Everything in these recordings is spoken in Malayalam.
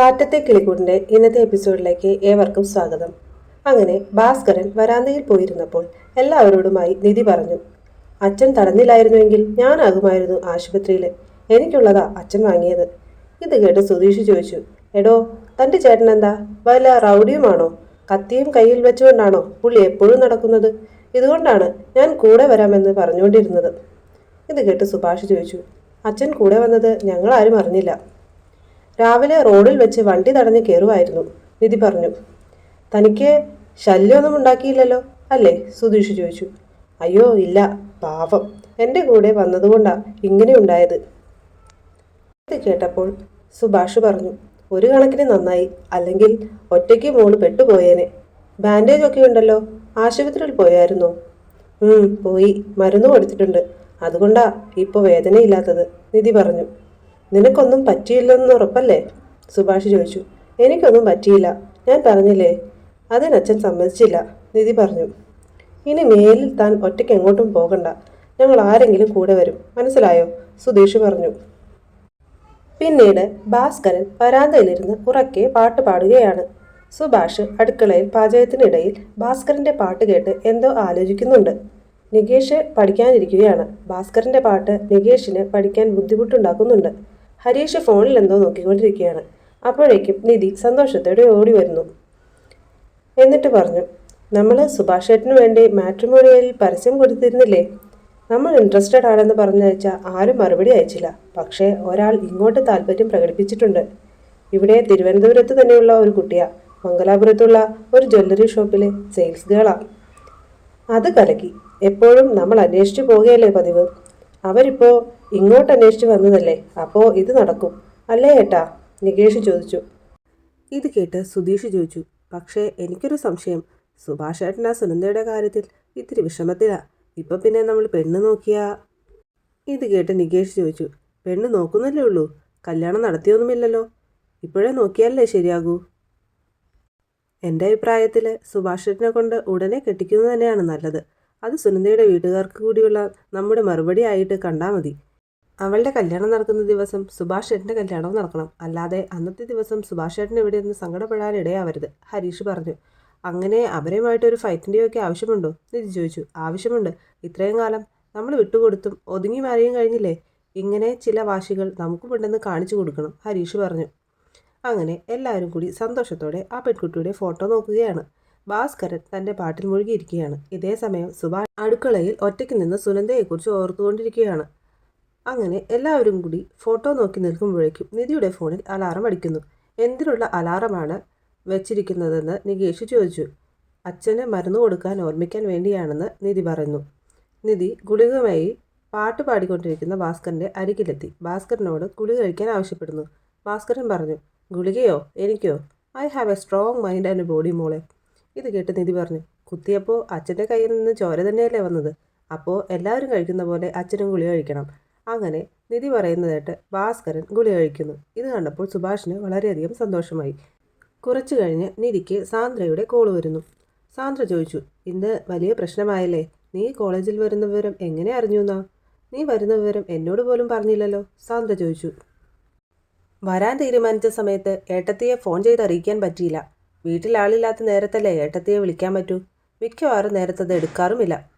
കാറ്റത്തെ കിളികൂടിന്റെ ഇന്നത്തെ എപ്പിസോഡിലേക്ക് ഏവർക്കും സ്വാഗതം. അങ്ങനെ ഭാസ്കരൻ വരാന്തയിൽ പോയിരുന്നപ്പോൾ എല്ലാവരോടുമായി നിധി പറഞ്ഞു അച്ഛൻ തടഞ്ഞില്ലായിരുന്നുവെങ്കിൽ ഞാനാകുമായിരുന്നു ആശുപത്രിയിൽ എനിക്കുള്ളതാ അച്ഛൻ വാങ്ങിയത്. ഇത് കേട്ട് സുധീഷ് ചോദിച്ചു എടോ തന്റെ ചേട്ടൻ എന്താ? വല്ല റൗഡിയുമാണോ? കത്തിയും കയ്യിൽ വെച്ചുകൊണ്ടാണോ പുള്ളി എപ്പോഴും നടക്കുന്നത്? ഇതുകൊണ്ടാണ് ഞാൻ കൂടെ വരാമെന്ന് പറഞ്ഞുകൊണ്ടിരുന്നത്. ഇത് കേട്ട് സുഭാഷ് ചോദിച്ചു അച്ഛൻ കൂടെ വന്നത് ഞങ്ങളാരും അറിഞ്ഞില്ല. രാവിലെ റോഡിൽ വെച്ച് വണ്ടി തടഞ്ഞ് കയറുമായിരുന്നു നിധി പറഞ്ഞു തനിക്ക് ശല്യമൊന്നും ഉണ്ടാക്കിയില്ലല്ലോ? അല്ലേ? സുധീഷ് ചോദിച്ചു. അയ്യോ ഇല്ല. പാവം. എന്റെ കൂടെ വന്നതുകൊണ്ടാണ് ഇങ്ങനെ ഉണ്ടായത്. ഇത് കേട്ടപ്പോൾ സുഭാഷ് പറഞ്ഞു ഒരു കണക്കിന് നന്നായി. അല്ലെങ്കിൽ ഒറ്റയ്ക്ക് മോൾ പെട്ടുപോയേനെ. ബാൻഡേജ് ഒക്കെ ഉണ്ടല്ലോ. ആശുപത്രിയിൽ പോയായിരുന്നോ? പോയി. മരുന്ന് കൊടുത്തിട്ടുണ്ട്. അതുകൊണ്ടാ ഇപ്പോൾ വേദനയില്ലാത്തത് നിധി പറഞ്ഞു. നിനക്കൊന്നും പറ്റിയില്ലെന്ന് ഉറപ്പല്ലേ? സുഭാഷ് ചോദിച്ചു. എനിക്കൊന്നും പറ്റിയില്ല. ഞാൻ പറഞ്ഞില്ലേ? അതിനച്ഛൻ സമ്മതിച്ചില്ല നിധി പറഞ്ഞു. ഇനി മേലിൽ താൻ ഒറ്റയ്ക്ക് എങ്ങോട്ടും പോകണ്ട. ഞങ്ങൾ ആരെങ്കിലും കൂടെ വരും. മനസ്സിലായോ? സുധീഷ് പറഞ്ഞു. പിന്നീട് ഭാസ്കരൻ വരാന്തയിലിരുന്ന് ഉറക്കെ പാട്ട് പാടുകയാണ്. സുഭാഷ് അടുക്കളയിൽ പാചകത്തിനിടയിൽ ഭാസ്കരന്റെ പാട്ട് കേട്ട് എന്തോ ആലോചിക്കുന്നുണ്ട്. നികേഷ് പഠിക്കാനിരിക്കുകയാണ്. ഭാസ്കരന്റെ പാട്ട് നികേഷിന് പഠിക്കാൻ ബുദ്ധിമുട്ടുണ്ടാക്കുന്നുണ്ട്. ഹരീഷ് ഫോണിൽ എന്തോ നോക്കിക്കൊണ്ടിരിക്കുകയാണ്. അപ്പോഴേക്കും നിധി സന്തോഷത്തോടെ ഓടി വരുന്നു. എന്നിട്ട് പറഞ്ഞു നമ്മൾ സുഭാഷ് ഏട്ടന് വേണ്ടി മാട്രിമോണിയലിൽ പരസ്യം കൊടുത്തിരുന്നില്ലേ? നമ്മൾ ഇൻട്രസ്റ്റഡ് ആണെന്ന് പറഞ്ഞയച്ച ആരും മറുപടി അയച്ചില്ല. പക്ഷേ ഒരാൾ ഇങ്ങോട്ട് താല്പര്യം പ്രകടിപ്പിച്ചിട്ടുണ്ട്. ഇവിടെ തിരുവനന്തപുരത്ത് തന്നെയുള്ള ഒരു കുട്ടിയാ. മംഗലാപുരത്തുള്ള ഒരു ജ്വല്ലറി ഷോപ്പിലെ സെയിൽസ് ഗേളാ അത് കലക്കി. എപ്പോഴും നമ്മൾ അന്വേഷിച്ചു പോകുകയല്ലേ പതിവ്? അവരിപ്പോ ഇങ്ങോട്ട് അന്വേഷിച്ച് വന്നതല്ലേ? അപ്പോ ഇത് നടക്കും. അല്ലേ ഏട്ടാ? നികേഷ് ചോദിച്ചു. ഇത് കേട്ട് സുധീഷ് ചോദിച്ചു. പക്ഷേ എനിക്കൊരു സംശയം. സുഭാഷ് ഏട്ടനാ സുനന്ദയുടെ കാര്യത്തിൽ ഇത്തിരി വിഷമത്തിലാ. ഇപ്പൊ പിന്നെ നമ്മൾ പെണ്ണ് നോക്കിയാ? ഇത് കേട്ട് നികേഷ് ചോദിച്ചു. പെണ്ണ് നോക്കുന്നല്ലേ ഉള്ളൂ. കല്യാണം നടത്തിയൊന്നുമില്ലല്ലോ. ഇപ്പോഴേ നോക്കിയാലേ ശരിയാകൂ? എന്റെ അഭിപ്രായത്തിൽ സുഭാഷ് ഏട്ടനെ കൊണ്ട് ഉടനെ കെട്ടിക്കുന്നത് തന്നെയാണ് നല്ലത്. അത് സുനന്ദയുടെ വീട്ടുകാർക്ക് കൂടിയുള്ള നമ്മുടെ മറുപടി ആയിട്ട് കണ്ടാൽ മതി. അവളുടെ കല്യാണം നടക്കുന്ന ദിവസം സുഭാഷ് ഏട്ടന്റെ കല്യാണവും നടക്കണം. അല്ലാതെ അന്നത്തെ ദിവസം സുഭാഷ് ഏട്ടൻ ഇവിടെ നിന്ന് സങ്കടപ്പെടാൻ ഇടയാവരുത് ഹരീഷ് പറഞ്ഞു. അങ്ങനെ അവരുമായിട്ടൊരു ഫൈറ്റിന്റെയൊക്കെ ആവശ്യമുണ്ടോ? നിധി ചോദിച്ചു. ആവശ്യമുണ്ട്. ഇത്രയും കാലം നമ്മൾ വിട്ടുകൊടുത്തും ഒതുങ്ങി മാറിയും കഴിഞ്ഞില്ലേ? ഇങ്ങനെ ചില വാശികൾ നമുക്കുമുണ്ടെന്ന് കാണിച്ചു കൊടുക്കണം ഹരീഷ് പറഞ്ഞു. അങ്ങനെ എല്ലാവരും കൂടി സന്തോഷത്തോടെ ആ പെൺകുട്ടിയുടെ ഫോട്ടോ നോക്കുകയാണ്. ഭാസ്കരൻ തന്റെ പാട്ടിൽ മുഴുകിയിരിക്കുകയാണ്. ഇതേ സമയം സുഭാഷ് അടുക്കളയിൽ ഒറ്റയ്ക്ക് നിന്ന് സുനന്ദയെക്കുറിച്ച് ഓർത്തുകൊണ്ടിരിക്കുകയാണ്. അങ്ങനെ എല്ലാവരും കൂടി ഫോട്ടോ നോക്കി നിൽക്കുമ്പോഴേക്കും നിധിയുടെ ഫോണിൽ അലാറം അടിക്കുന്നു. എന്തിനുള്ള അലാറമാണ് വെച്ചിരിക്കുന്നതെന്ന് നികേഷ് ചോദിച്ചു. അച്ഛനെ മരുന്ന് കൊടുക്കാൻ ഓർമ്മിക്കാൻ വേണ്ടിയാണെന്ന് നിധി പറഞ്ഞു നിധി ഗുളികമായി പാട്ട് പാടിക്കൊണ്ടിരിക്കുന്ന ഭാസ്കറിന്റെ അരികിലെത്തി. ഭാസ്കറിനോട് ഗുളിക കഴിക്കാൻ ആവശ്യപ്പെടുന്നു. ഭാസ്കരൻ പറഞ്ഞു ഗുളികയോ? എനിക്കോ? I have a strong mind and body മോളെ. ഇത് കേട്ട് നിധി പറഞ്ഞു കുത്തിയപ്പോൾ അച്ഛന്റെ കയ്യിൽ നിന്ന് ചോര തന്നെയല്ലേ വന്നത്? അപ്പോൾ എല്ലാവരും കഴിക്കുന്ന പോലെ അച്ഛനും ഗുളി കഴിക്കണം. അങ്ങനെ നിധി പറയുന്നതായിട്ട് ഭാസ്കരൻ ഗുളി കഴിക്കുന്നു. ഇത് കണ്ടപ്പോൾ സുഭാഷിന് വളരെയധികം സന്തോഷമായി. കുറച്ചു കഴിഞ്ഞ് നിധിക്ക് സാന്ദ്രയുടെ കോൾ വരുന്നു. സാന്ദ്ര ചോദിച്ചു ഇന്ന് വലിയ പ്രശ്നമായല്ലേ? നീ കോളേജിൽ വരുന്ന വിവരം എങ്ങനെ അറിഞ്ഞു എന്നാ നീ വരുന്ന വിവരം എന്നോട് പോലും പറഞ്ഞില്ലല്ലോ? സാന്ദ്ര ചോദിച്ചു. വരാൻ തീരുമാനിച്ച സമയത്ത് ഏട്ടത്തിയെ ഫോൺ ചെയ്ത് അറിയിക്കാൻ പറ്റിയില്ല. വീട്ടിൽ ആളില്ലാത്ത നേരത്തല്ലേ ഏട്ടത്തിയെ വിളിക്കാൻ പറ്റൂ? മിക്കവാറും നേരത്തത് എടുക്കാറുമില്ല.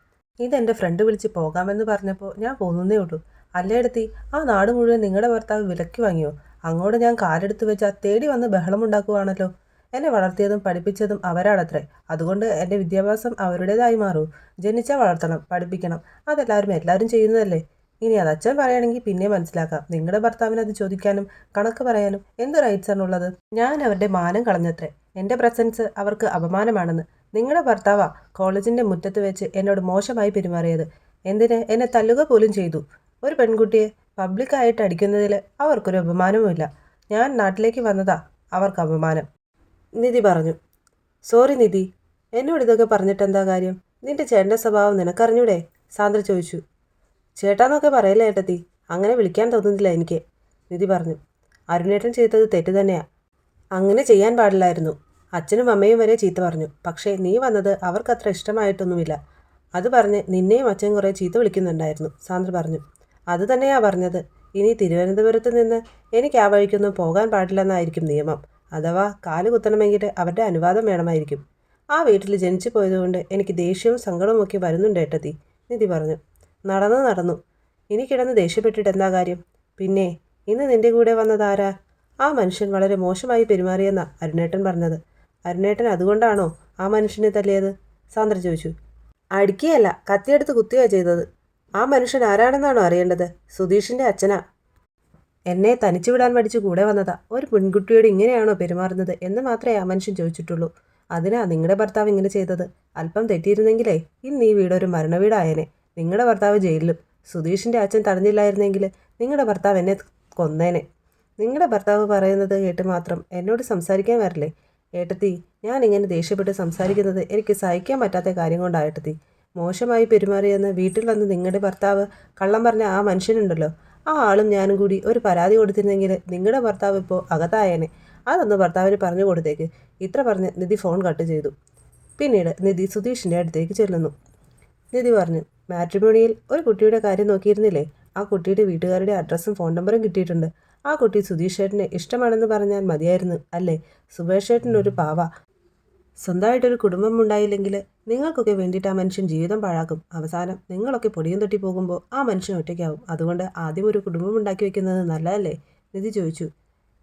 ഇതെന്റെ ഫ്രണ്ട് വിളിച്ച് പോകാമെന്ന് പറഞ്ഞപ്പോൾ ഞാൻ പോകുന്നേ ഉള്ളൂ. അല്ലേടത്തി ആ നാട് മുഴുവൻ നിങ്ങളുടെ ഭർത്താവ് വിലക്കി വാങ്ങിയോ? അങ്ങോട്ട് ഞാൻ കാലെടുത്ത് വെച്ചാൽ തേടി വന്ന് ബഹളമുണ്ടാക്കുവാണല്ലോ എന്നെ വളർത്തിയതും പഠിപ്പിച്ചതും അവരാണത്രേ അതുകൊണ്ട് എന്റെ വിദ്യാഭ്യാസം അവരുടേതായി മാറൂ. ജനിച്ചാൽ വളർത്തണം പഠിപ്പിക്കണം. അതെല്ലാവരും എല്ലാവരും ചെയ്യുന്നതല്ലേ? ഇനി അത് അച്ഛൻ പറയുകയാണെങ്കിൽ പിന്നെ മനസ്സിലാക്കാം. നിങ്ങളുടെ ഭർത്താവിന് അത് ചോദിക്കാനും കണക്ക് പറയാനും എന്ത് റൈറ്റ്സ് ആണുള്ളത്? ഞാൻ അവരുടെ മാനം കളഞ്ഞത്രേ. എന്റെ പ്രസൻസ് അവർക്ക് അപമാനമാണെന്ന് നിങ്ങളുടെ ഭർത്താവാ കോളേജിന്റെ മുറ്റത്ത് വെച്ച് എന്നോട് മോശമായി പെരുമാറിയത്. എന്തിന്? എന്നെ തല്ലുക പോലും ചെയ്തു. ഒരു പെൺകുട്ടിയെ പബ്ലിക്കായിട്ട് അടിക്കുന്നതിൽ അവർക്കൊരു അപമാനവുമില്ല. ഞാൻ നാട്ടിലേക്ക് വന്നതാ അവർക്ക് അപമാനം. നിധി പറഞ്ഞു. സോറി നിധി. എന്നോട് ഇതൊക്കെ പറഞ്ഞിട്ട് എന്താ കാര്യം? നിന്റെ ചേട്ടന്റെ സ്വഭാവം നിനക്കറിഞ്ഞൂടെ? സാന്ദ്ര ചോദിച്ചു. ചേട്ടാന്നൊക്കെ പറയല്ലേ ഏട്ടത്തി? അങ്ങനെ വിളിക്കാൻ തോന്നുന്നില്ല എനിക്ക് നിധി പറഞ്ഞു. അരുണേട്ടൻ ചെയ്തത് തെറ്റ് തന്നെയാ. അങ്ങനെ ചെയ്യാൻ പാടില്ലായിരുന്നു. അച്ഛനും അമ്മയും വരെ ചീത്ത പറഞ്ഞു. പക്ഷേ നീ വന്നത് അവർക്കത്ര ഇഷ്ടമായിട്ടൊന്നുമില്ല. അത് പറഞ്ഞ് നിന്നെയും അച്ഛൻ കുറേ ചീത്ത വിളിക്കുന്നുണ്ടായിരുന്നു സാന്ദ്ര പറഞ്ഞു. അത് തന്നെയാ പറഞ്ഞത്. ഇനി തിരുവനന്തപുരത്ത് നിന്ന് എനിക്ക് ആ വഴിക്കൊന്നും പോകാൻ പാടില്ലെന്നായിരിക്കും നിയമം. അഥവാ കാൽ കുത്തണമെങ്കിൽ അവരുടെ അനുവാദം വേണമായിരിക്കും. ആ വീട്ടിൽ ജനിച്ചു പോയതുകൊണ്ട് എനിക്ക് ദേഷ്യവും സങ്കടവും ഒക്കെ വരുന്നുണ്ട് ഏട്ടത്തി നിധി പറഞ്ഞു. നടന്നു നടന്നു. ഇനി കിടന്ന് ദേഷ്യപ്പെട്ടിട്ട് എന്താ കാര്യം? പിന്നെ ഇന്ന് നിന്റെ കൂടെ വന്നതാരാ ആ മനുഷ്യൻ വളരെ മോശമായി പെരുമാറിയെന്ന അരുണേട്ടൻ പറഞ്ഞത്. അരുണേട്ടൻ അതുകൊണ്ടാണോ ആ മനുഷ്യനെ തല്ലിയത്? സാന്ദ്ര ചോദിച്ചു. അടുക്കിയല്ല കത്തിയെടുത്ത് കുത്തുകയാ ചെയ്തത്. ആ മനുഷ്യൻ ആരാണെന്നാണോ അറിയേണ്ടത്? സുധീഷിന്റെ അച്ഛനാ. എന്നെ തനിച്ചു വിടാൻ പഠിച്ചു കൂടെ വന്നതാ. ഒരു പെൺകുട്ടിയോട് ഇങ്ങനെയാണോ പെരുമാറുന്നത് എന്ന് മാത്രമേ ആ മനുഷ്യൻ ചോദിച്ചിട്ടുള്ളൂ. അതിനാ നിങ്ങളുടെ ഭർത്താവ് ഇങ്ങനെ ചെയ്തത്. അല്പം തെറ്റിയിരുന്നെങ്കിലേ ഇന്ന് ഈ വീടൊരു മരണവീടായേനെ. നിങ്ങളുടെ ഭർത്താവ് ജയിലിലും. സുധീഷിന്റെ അച്ഛൻ തടഞ്ഞില്ലായിരുന്നെങ്കിൽ നിങ്ങളുടെ ഭർത്താവ് എന്നെ കൊന്നേനെ. നിങ്ങളുടെ ഭർത്താവ് പറയുന്നത് കേട്ട് മാത്രം എന്നോട് സംസാരിക്കാൻ വരില്ലേ? ഏട്ടത്തി ഞാൻ ഇങ്ങനെ ദേഷ്യപ്പെട്ട് സംസാരിക്കുന്നത് എനിക്ക് സഹിക്കാൻ പറ്റാത്ത കാര്യം കൊണ്ടായിട്ടത്തി മോശമായി പെരുമാറിയെന്ന് വീട്ടിൽ വന്ന് നിങ്ങളുടെ ഭർത്താവ് കള്ളം പറഞ്ഞ ആ മനുഷ്യനുണ്ടല്ലോ. ആ ആളും ഞാനും കൂടി ഒരു പരാതി കൊടുത്തിരുന്നെങ്കിൽ നിങ്ങളുടെ ഭർത്താവ് ഇപ്പോൾ അകത്തായേനെ. അതൊന്ന് ഭർത്താവിന് പറഞ്ഞു കൊടുത്തേക്ക്. ഇത്ര പറഞ്ഞ് നിധി ഫോൺ കട്ട് ചെയ്തു. പിന്നീട് നിധി സുധീഷിന്റെ അടുത്തേക്ക് ചെല്ലുന്നു. നിധി പറഞ്ഞു മാട്രിമോണിയിൽ ഒരു കുട്ടിയുടെ കാര്യം നോക്കിയിരുന്നില്ലേ? ആ കുട്ടിയുടെ വീട്ടുകാരുടെ അഡ്രസ്സും ഫോൺ നമ്പറും കിട്ടിയിട്ടുണ്ട്. ആ കുട്ടി സുധീഷ് ചേട്ടനെ ഇഷ്ടമാണെന്ന് പറഞ്ഞാൽ മതിയായിരുന്നു അല്ലേ? സുബേഷ് ചേട്ടൻ ഒരു പാവ. സ്വന്തമായിട്ടൊരു കുടുംബം ഉണ്ടായില്ലെങ്കിൽ നിങ്ങൾക്കൊക്കെ വേണ്ടിയിട്ട് ആ മനുഷ്യൻ ജീവിതം പാഴാക്കും. അവസാനം നിങ്ങളൊക്കെ പൊടിയും തൊട്ടി പോകുമ്പോൾ ആ മനുഷ്യൻ ഒറ്റയ്ക്കാവും. അതുകൊണ്ട് ആദ്യം ഒരു കുടുംബം ഉണ്ടാക്കി വെക്കുന്നത് നല്ലതല്ലേ? നിധി ചോദിച്ചു.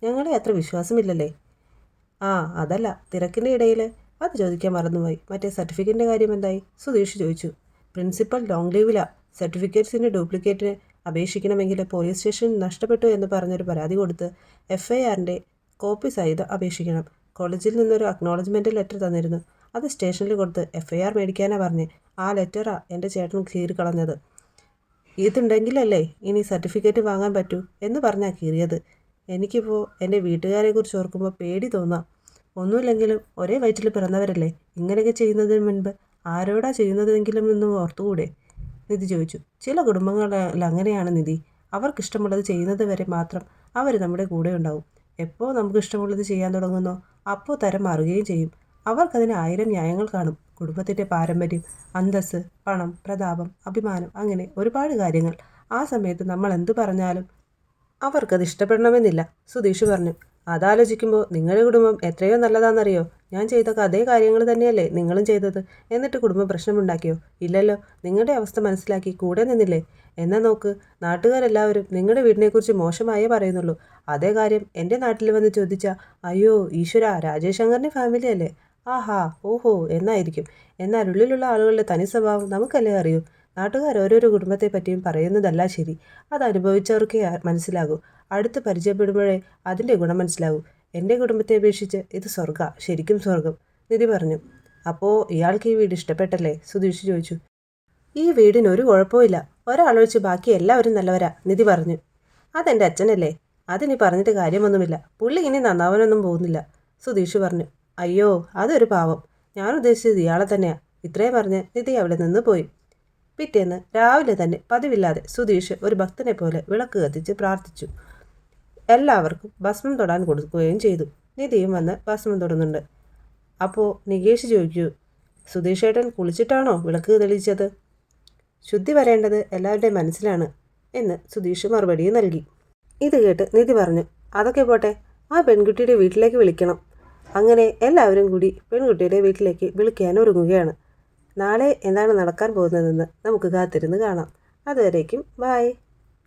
ഞങ്ങളെ അത്ര വിശ്വാസമില്ലല്ലേ? ആ അതല്ല. തിരക്കിന്റെ ഇടയിൽ അത് ചോദിക്കാൻ മറന്നുപോയി. മറ്റേ സർട്ടിഫിക്കറ്റിന്റെ കാര്യം എന്തായി? സുധീഷ് ചോദിച്ചു. പ്രിൻസിപ്പൽ ലോങ് ലീവിലാണ് സർട്ടിഫിക്കറ്റ്സിന്റെ ഡ്യൂപ്ലിക്കേറ്റിന് അപേക്ഷിക്കണമെങ്കിൽ പോലീസ് സ്റ്റേഷൻ നഷ്ടപ്പെട്ടു എന്ന് പറഞ്ഞൊരു പരാതി കൊടുത്ത് എഫ് ഐ ആറിന്റെ കോപ്പി സഹിതം അപേക്ഷിക്കണം. കോളേജിൽ നിന്നൊരു അക്നോളജ്മെന്റ് ലെറ്റർ തന്നിരുന്നു. അത് സ്റ്റേഷനിൽ കൊടുത്ത് എഫ് ഐ ആർ മേടിക്കാനാണ് പറഞ്ഞ് ആ ലെറ്ററാ എന്റെ ചേട്ടൻ കീറി കളഞ്ഞത് ഇതുണ്ടെങ്കിലല്ലേ ഇനി സർട്ടിഫിക്കറ്റ് വാങ്ങാൻ പറ്റൂ എന്ന് പറഞ്ഞാൽ കീറിയത്. എനിക്കിപ്പോൾ എന്റെ വീട്ടുകാരെക്കുറിച്ച് ഓർക്കുമ്പോൾ പേടി തോന്നാം. ഒന്നുമില്ലെങ്കിലും ഒരേ വയറ്റിൽ പിറന്നവരല്ലേ ഇങ്ങനെയൊക്കെ ചെയ്യുന്നതിന് മുൻപ്? ആരോടാ ചെയ്യുന്നതെങ്കിലും എന്ന് ഓർത്തുകൂടെ? നിധി ചോദിച്ചു. ചില കുടുംബങ്ങളിൽ അങ്ങനെയാണ് നിധി. അവർക്കിഷ്ടമുള്ളത് ചെയ്യുന്നത് വരെ മാത്രം അവർ നമ്മുടെ കൂടെ ഉണ്ടാവും. എപ്പോൾ നമുക്ക് ഇഷ്ടമുള്ളത് ചെയ്യാൻ തുടങ്ങുന്നോ അപ്പോൾ തരം മാറുകയും ചെയ്യും. അവർക്കതിന് ആയിരം ന്യായങ്ങൾ കാണും. കുടുംബത്തിന്റെ പാരമ്പര്യം അന്തസ്സ് പണം പ്രതാപം അഭിമാനം അങ്ങനെ ഒരുപാട് കാര്യങ്ങൾ. ആ സമയത്ത് നമ്മൾ എന്തു പറഞ്ഞാലും അവർക്കത് ഇഷ്ടപ്പെടണമെന്നില്ല. സുധീഷ് പറഞ്ഞു അതാലോചിക്കുമ്പോൾ നിങ്ങളുടെ കുടുംബം എത്രയോ നല്ലതാണെന്നറിയോ? ഞാൻ ചെയ്ത അതേ കാര്യങ്ങൾ തന്നെയല്ലേ നിങ്ങളും ചെയ്തത്. എന്നിട്ട് കുടുംബം പ്രശ്നമുണ്ടാക്കിയോ? ഇല്ലല്ലോ. നിങ്ങളുടെ അവസ്ഥ മനസ്സിലാക്കി കൂടെ നിന്നില്ലേ? എന്നാ നോക്ക് നാട്ടുകാരെല്ലാവരും നിങ്ങളുടെ വീടിനെക്കുറിച്ച് മോശമായേ പറയുന്നുള്ളൂ. അതേ കാര്യം എന്റെ നാട്ടിൽ വന്ന് ചോദിച്ചാൽ അയ്യോ ഈശ്വര രാജേഷ് ശങ്കറിന്റെ ഫാമിലി അല്ലേ ആഹാ ഓഹോ എന്നായിരിക്കും. എന്നാൽ ഉള്ളിലുള്ള ആളുകളുടെ തനി സ്വഭാവം നമുക്കല്ലേ അറിയൂ? നാട്ടുകാർ ഓരോരോ കുടുംബത്തെ പറ്റിയും പറയുന്നതല്ല ശരി. അത് അനുഭവിച്ചവർക്കേ മനസ്സിലാകൂ. അടുത്ത് പരിചയപ്പെടുമ്പോഴേ അതിന്റെ ഗുണം മനസ്സിലാകൂ. എന്റെ കുടുംബത്തെ അപേക്ഷിച്ച് ഇത് സ്വർഗ ശരിക്കും സ്വർഗം നിധി പറഞ്ഞു. അപ്പോൾ ഇയാൾക്ക് ഈ വീട് ഇഷ്ടപ്പെട്ടല്ലേ? സുധീഷ് ചോദിച്ചു. ഈ വീടിന് ഒരു കുഴപ്പമില്ല ഒരാളൊഴിച്ച് ബാക്കി എല്ലാവരും നല്ലവരാ നിധി പറഞ്ഞു. അതെന്റെ അച്ഛനല്ലേ? അതിനി പറഞ്ഞിട്ട് കാര്യമൊന്നുമില്ല. പുള്ളി ഇനി നന്നാവാനൊന്നും പോകുന്നില്ല. സുധീഷ് പറഞ്ഞു. അയ്യോ അതൊരു പാവം. ഞാൻ ഉദ്ദേശിച്ചത് ഇയാളെ തന്നെയാ. ഇത്രയും പറഞ്ഞ് നിധി അവിടെ നിന്ന് പോയി. പിറ്റേന്ന് രാവിലെ തന്നെ പതിവില്ലാതെ സുധീഷ് ഒരു ഭക്തനെ പോലെ വിളക്ക് കത്തിച്ച് പ്രാർത്ഥിച്ചു. എല്ലാവർക്കും ഭസ്മം തൊടാൻ കൊടുക്കുകയും ചെയ്തു. നിധിയും വന്ന് ഭസ്മം തൊടുന്നുണ്ട്. അപ്പോൾ നികേഷ് ചോദിക്കൂ സുധീഷേട്ടൻ കുളിച്ചിട്ടാണോ വിളക്ക് തെളിയിച്ചത്? ശുദ്ധി വരേണ്ടത് എല്ലാവരുടെയും മനസ്സിലാണ് എന്ന് സുധീഷ് മറുപടി നൽകി. ഇത് കേട്ട് നിധി പറഞ്ഞു അതൊക്കെ പോട്ടെ ആ പെൺകുട്ടിയുടെ വീട്ടിലേക്ക് വിളിക്കണം. അങ്ങനെ എല്ലാവരും കൂടി പെൺകുട്ടിയുടെ വീട്ടിലേക്ക് വിളിക്കാൻ ഒരുങ്ങുകയാണ്. നാളെ എന്താണ് നടക്കാൻ പോകുന്നതെന്ന് നമുക്ക് കാത്തിരുന്ന് കാണാം. അതുവരേക്കും ബായ്